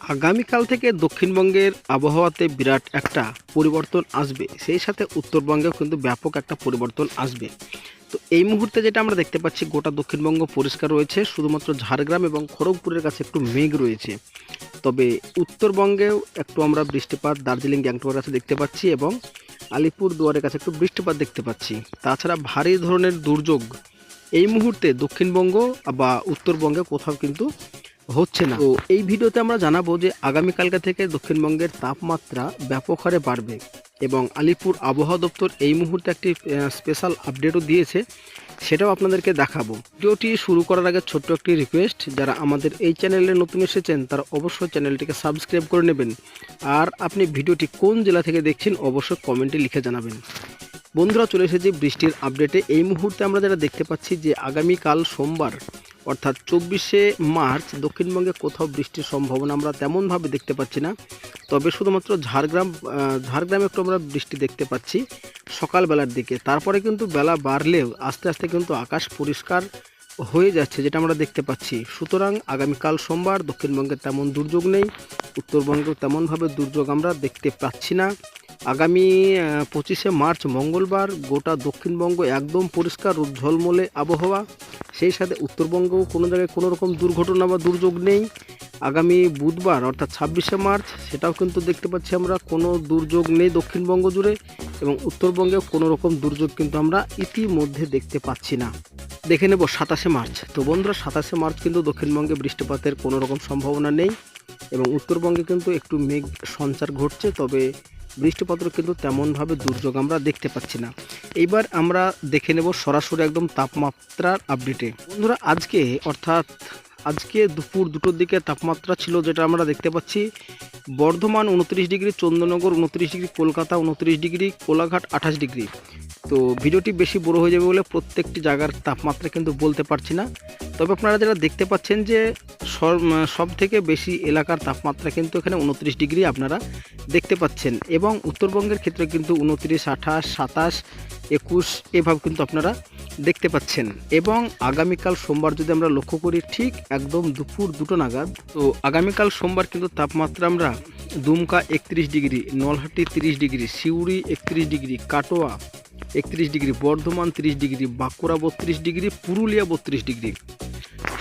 আগামীকাল থেকে দক্ষিণবঙ্গের আবহাওয়াতে বিরাট একটা পরিবর্তন আসবে। সেই সাথে উত্তরবঙ্গেও কিন্তু ব্যাপক একটা পরিবর্তন আসবে। তো এই মুহূর্তে যেটা আমরা দেখতে পাচ্ছি, গোটা দক্ষিণবঙ্গ পরিষ্কার রয়েছে, শুধুমাত্র ঝাড়গ্রাম এবং খড়গপুরের কাছে একটু মেঘ রয়েছে। তবে উত্তরবঙ্গেও একটু আমরা বৃষ্টিপাত, দার্জিলিং, গ্যাংটকের কাছে দেখতে পাচ্ছি এবং আলিপুর দুয়ারের কাছে একটু বৃষ্টিপাত দেখতে পাচ্ছি। তাছাড়া ভারী ধরনের দুর্যোগ এই মুহূর্তে দক্ষিণবঙ্গ বা উত্তরবঙ্গে কোথাও কিন্তু হচ্ছে না। তো এই ভিডিওতে আমরা জানাব যে আগামীকালকে থেকে দক্ষিণবঙ্গের তাপমাত্রা ব্যাপক হারে বাড়বে এবং আলিপুর আবহাওয়া দপ্তর এই মুহূর্তে একটি স্পেশাল আপডেটও দিয়েছে, সেটাও আপনাদেরকে দেখাবো। ভিডিওটি শুরু করার আগে ছোট্ট একটি রিকোয়েস্ট যারা আমাদের এই চ্যানেলে নতুন এসেছেন, তারা অবশ্যই চ্যানেলটিকে সাবস্ক্রাইব করে নেবেন। আর আপনি ভিডিওটি কোন জেলা থেকে দেখছেন, অবশ্যই কমেন্টে লিখে জানাবেন। বন্ধুরা, চলে এসেছে বৃষ্টির আপডেটে এই মুহূর্তে আমরা যেটা দেখতে পাচ্ছি যে আগামীকাল সোমবার অর্থাৎ চব্বিশে মার্চ দক্ষিণবঙ্গে কোথাও বৃষ্টির সম্ভাবনা আমরা তেমনভাবে দেখতে পাচ্ছি না। তবে শুধুমাত্র ঝাড়গ্রাম ঝাড়গ্রামে একটু আমরা বৃষ্টি দেখতে পাচ্ছি সকালবেলার দিকে। তারপরে কিন্তু বেলা বাড়লেও আস্তে আস্তে কিন্তু আকাশ পরিষ্কার হয়ে যাচ্ছে যেটা আমরা দেখতে পাচ্ছি। সুতরাং আগামীকাল সোমবার দক্ষিণবঙ্গে তেমন দুর্যোগ নেই, উত্তরবঙ্গেও তেমনভাবে দুর্যোগ আমরা দেখতে পাচ্ছি না। আগামী পঁচিশে মার্চ মঙ্গলবার গোটা দক্ষিণবঙ্গ একদম পরিষ্কার ঝলমলে আবহাওয়া। সেই সাথে উত্তরবঙ্গেও কোনো জায়গায় কোনো রকম দুর্ঘটনা বা দুর্যোগ নেই। আগামী বুধবার, অর্থাৎ ছাব্বিশে মার্চ, সেটাও কিন্তু দেখতে পাচ্ছি আমরা কোনো দুর্যোগ নেই দক্ষিণবঙ্গ জুড়ে এবং উত্তরবঙ্গেও কোনো রকম দুর্যোগ কিন্তু আমরা ইতিমধ্যে দেখতে পাচ্ছি না। দেখে নেব সাতাশে মার্চ। তো বন্ধুরা, সাতাশে মার্চ কিন্তু দক্ষিণবঙ্গে বৃষ্টিপাতের কোনো রকম সম্ভাবনা নেই এবং উত্তরবঙ্গে কিন্তু একটু মেঘ সঞ্চার ঘটছে, তবে বৃষ্টিপাতের কিন্তু তেমনভাবে দুর্যোগ আমরা দেখতে পাচ্ছি না। এইবার আমরা দেখে নেব সরাসরি একদম তাপমাত্রার আপডেটে বন্ধুরা, আজকে অর্থাৎ আজকে দুপুর দুটোর দিকে তাপমাত্রা ছিল যেটা আমরা দেখতে পাচ্ছি। বর্ধমান উনত্রিশ ডিগ্রি চন্দ্রনগর উনত্রিশ ডিগ্রি, কলকাতা উনত্রিশ ডিগ্রি, কোলাঘাট আঠাশ ডিগ্রি। তো ভিডিওটি বেশি বড় হয়ে যাবে বলে প্রত্যেকটি জায়গার তাপমাত্রা কিন্তু বলতে পারছি না। তবে আপনারা যারা দেখতে পাচ্ছেন যে সব থেকে বেশি এলাকার তাপমাত্রা কিন্তু এখানে উনত্রিশ ডিগ্রি আপনারা দেখতে পাচ্ছেন এবং উত্তরবঙ্গের ক্ষেত্রে কিন্তু উনত্রিশ, আঠাশ, সাতাশ, একুশ এভাবে কিন্তু আপনারা দেখতে পাচ্ছেন। এবং আগামীকাল সোমবার যদি আমরা লক্ষ্য করি ঠিক একদম দুপুর দুটো নাগাদ, তো আগামীকাল সোমবার কিন্তু তাপমাত্রা আমরা দুমকা একত্রিশ ডিগ্রি, নলহাটি তিরিশ ডিগ্রি, সিউড়ি একত্রিশ ডিগ্রি, কাটোয়া একত্রিশ ডিগ্রি, বর্ধমান তিরিশ ডিগ্রি, বাঁকুড়া বত্রিশ ডিগ্রি, পুরুলিয়া বত্রিশ ডিগ্রি।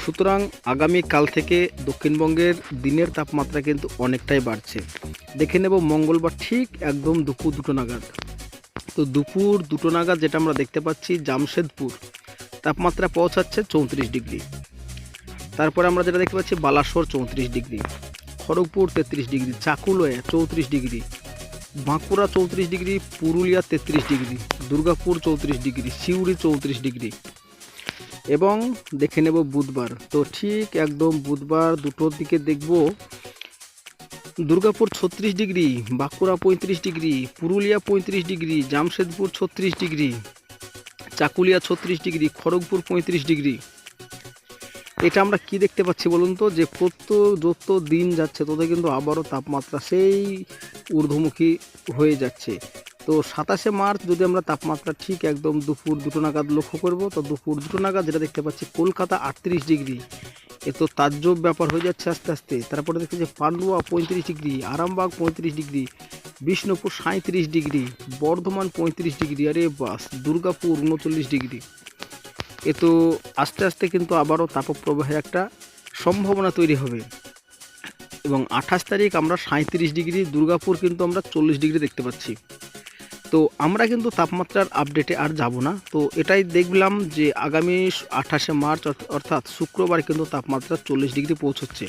সুতরাং আগামী কাল থেকে দক্ষিণবঙ্গের দিনের তাপমাত্রা কিন্তু অনেকটাই বাড়ছে। দেখে নেব মঙ্গলবার ঠিক একদম দুপুর দুটো নাগাদ। তো দুপুর দুটো নাগাদ যেটা আমরা দেখতে পাচ্ছি, জামশেদপুর, তাপমাত্রা পৌঁছাচ্ছে চৌত্রিশ ডিগ্রি। তারপরে আমরা যেটা দেখতে পাচ্ছি, বালাসোর চৌত্রিশ ডিগ্রি, খড়গপুর তেত্রিশ ডিগ্রি, চাকুলয়ে চৌত্রিশ ডিগ্রি বাঁকুড়া চৌত্রিশ ডিগ্রি, পুরুলিয়া তেত্রিশ ডিগ্রি, দুর্গাপুর চৌত্রিশ ডিগ্রি, সিউড়ি চৌত্রিশ ডিগ্রি। এবং দেখে নেব বুধবার। তো ঠিক একদম বুধবার দুটোর দিকে দেখব দুর্গাপুর ছত্রিশ ডিগ্রি, বাঁকুড়া পঁয়ত্রিশ ডিগ্রি, পুরুলিয়া পঁয়ত্রিশ ডিগ্রি, জামশেদপুর ছত্রিশ ডিগ্রি, চাকুলিয়া ছত্রিশ ডিগ্রি, খড়গপুর পঁয়ত্রিশ ডিগ্রি। এটা আমরা কি দেখতে পাচ্ছি বলুন তো? যে প্রত্যেক যত দিন যাচ্ছে, তত কিন্তু আবারও তাপমাত্রা সেই ঊর্ধ্বমুখী হয়ে যাচ্ছে। তো সাতাশে মার্চ যদি আমরা তাপমাত্রা ঠিক একদম দুপুর দুটো নাগাদ লক্ষ্য করব, তো দুপুর দুটো নাগাদ যেটা দেখতে পাচ্ছি কলকাতা আটত্রিশ ডিগ্রি। এ তো তাজ্জব ব্যাপার হয়ে যাচ্ছে আস্তে আস্তে। তারপরে দেখছি যে পান্ডুয়া পঁয়ত্রিশ ডিগ্রি, আরামবাগ পঁয়ত্রিশ ডিগ্রি, বিষ্ণুপুর সাঁত্রিশ ডিগ্রি, বর্ধমান পঁয়ত্রিশ ডিগ্রি। আরে বাস, দুর্গাপুর উনচল্লিশ ডিগ্রি। এ তো আস্তে আস্তে কিন্তু আবারও তাপপ্রবাহের একটা সম্ভাবনা তৈরি হবে। এবং আঠাশ তারিখ আমরা সাঁত্রিশ ডিগ্রি, দুর্গাপুর কিন্তু আমরা চল্লিশ ডিগ্রি দেখতে পাচ্ছি। তো আমরা কিন্তু তাপমাত্রার আপডেটে আর যাব না। তো এটাই দেখলাম যে আগামী আঠাশে মার্চ অর্থ- অর্থাৎ শুক্রবার কিন্তু তাপমাত্রা চল্লিশ ডিগ্রি পৌঁছচ্ছে।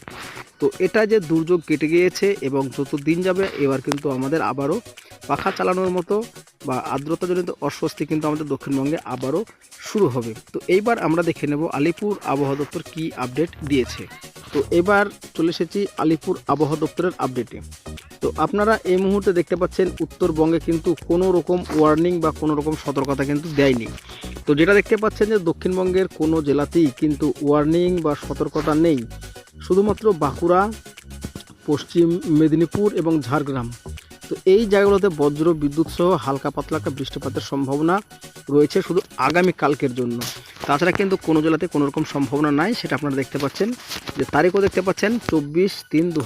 তো এটা যে দুর্যোগ কেটে গিয়েছে এবং যত দিন যাবে এবার কিন্তু আমাদের আবারও পাখা চালানোর মতো বা আর্দ্রতাজনিত অস্বস্তি কিন্তু আমাদের দক্ষিণবঙ্গে আবারও শুরু হবে। তো এইবার আমরা দেখে নেব আলিপুর আবহাওয়া দপ্তর কী আপডেট দিয়েছে। তো এবার চলে এসেছি আলিপুর আবহাওয়া দপ্তরের আপডেটে তো আপনারা এই মুহূর্তে দেখতে পাচ্ছেন উত্তরবঙ্গে কিন্তু কোনো রকম ওয়ার্নিং বা কোনো রকম সতর্কতা কিন্তু দেয়নি। তো যেটা দেখতে পাচ্ছেন যে দক্ষিণবঙ্গের কোনো জেলাতেই কিন্তু ওয়ার্নিং বা সতর্কতা নেই। শুধুমাত্র বাঁকুড়া, পশ্চিম মেদিনীপুর এবং ঝাড়গ্রাম। তো এই জায়গাগুলোতে বজ্র, বিদ্যুৎ সহ হালকা পাতলা বৃষ্টিপাতের সম্ভাবনা রয়েছে শুধু আগামী কালকের জন্য। তাছাড়া কিন্তু কোনো জেলাতে কোনো রকম সম্ভাবনা নাই, সেটা আপনারা দেখতে পাচ্ছেন। যে তারিখও দেখতে পাচ্ছেন চব্বিশ তিন দু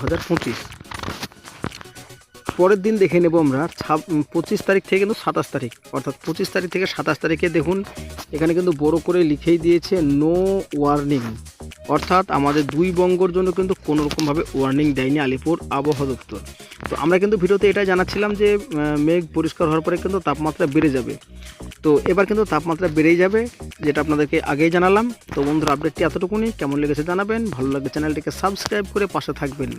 পরের দিন দেখে নেব আমরা ছাব- পঁচিশ তারিখ থেকে কিন্তু সাতাশ তারিখ। অর্থাৎ পঁচিশ তারিখ থেকে সাতাশ তারিখে দেখুন, এখানে কিন্তু বড় করে লিখেই দিয়েছে নো ওয়ার্নিং অর্থাৎ আমাদের দুই বঙ্গর জন্য কিন্তু কোনো রকমভাবে ওয়ার্নিং দেয়নি আলিপুর আবহাওয়া দপ্তর। তো আমরা কিন্তু ভিডিওতে এটা জানাচ্ছিলাম যে মেঘ পরিষ্কার হওয়ার পরে কিন্তু তাপমাত্রা বেড়ে যাবে। তো এবার কিন্তু তাপমাত্রা বেড়েই যাবে, যেটা আপনাদেরকে আগেই জানালাম। তো বন্ধুরা আপডেটটি এতটুকুনি। কেমন লেগেছে জানাবেন। ভালো লাগলে চ্যানেলটিকে সাবস্ক্রাইব করে পাশে থাকবেন।